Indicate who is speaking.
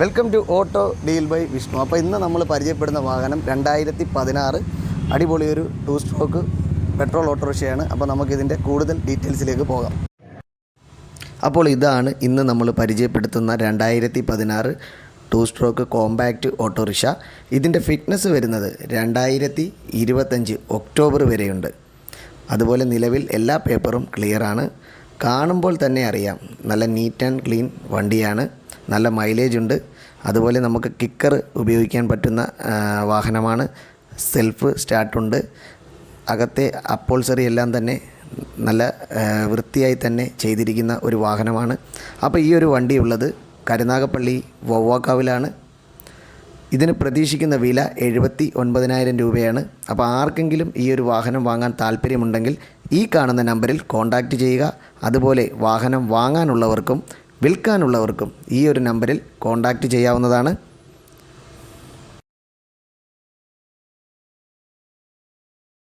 Speaker 1: Welcome to Auto Deal by Vishnu അപ്പോൾ ഇന്ന് നമ്മൾ പരിചയപ്പെടുന്ന വാഹനം രണ്ടായിരത്തി പതിനാറ് അടിപൊളിയൊരു ടു സ്ട്രോക്ക് പെട്രോൾ ഓട്ടോറിക്ഷയാണ് അപ്പോൾ നമുക്കിതിന്റെ കൂടുതൽ ഡീറ്റെയിൽസിലേക്ക് പോകാം. അപ്പോൾ ഇതാണ് ഇന്ന് നമ്മൾ പരിചയപ്പെടുത്തുന്ന രണ്ടായിരത്തി പതിനാറ് ടു സ്ട്രോക്ക് കോമ്പാക്റ്റ് ഓട്ടോറിക്ഷ ഇതിന്റെ ഫിറ്റ്നസ് വരുന്നത് രണ്ടായിരത്തി ഇരുപത്തഞ്ച് ഒക്ടോബർ വരെയുണ്ട്. അതുപോലെ നിലവിൽ എല്ലാ പേപ്പറും ക്ലിയറാണ് കാണുമ്പോൾ തന്നെ അറിയാം. നല്ല നീറ്റ് ആൻഡ് ക്ലീൻ വണ്ടിയാണ്. നല്ല മൈലേജ് ഉണ്ട്. അതുപോലെ നമുക്ക് കിക്കർ ഉപയോഗിക്കാൻ പറ്റുന്ന വാഹനമാണ്. സെൽഫ് സ്റ്റാർട്ടുണ്ട് അകത്തെ അപ്പോൾസറി എല്ലാം തന്നെ നല്ല വൃത്തിയായി തന്നെ ചെയ്തിരിക്കുന്ന ഒരു വാഹനമാണ്. അപ്പോൾ ഈ ഒരു വണ്ടി ഉള്ളത് കരുനാഗപ്പള്ളി വവ്വാക്കാവിലാണ്. ഇതിന് പ്രതീക്ഷിക്കുന്ന വില എഴുപത്തി ഒൻപതിനായിരം രൂപയാണ്. അപ്പോൾ ആർക്കെങ്കിലും ഈ ഒരു വാഹനം വാങ്ങാൻ താല്പര്യമുണ്ടെങ്കിൽ ഈ കാണുന്ന നമ്പറിൽ കോൺടാക്റ്റ് ചെയ്യുക. അതുപോലെ വാഹനം വാങ്ങാനുള്ളവർക്കും വിൽക്കാനുള്ളവർക്കും ഈ ഒരു നമ്പറിൽ കോൺടാക്റ്റ് ചെയ്യാവുന്നതാണ്.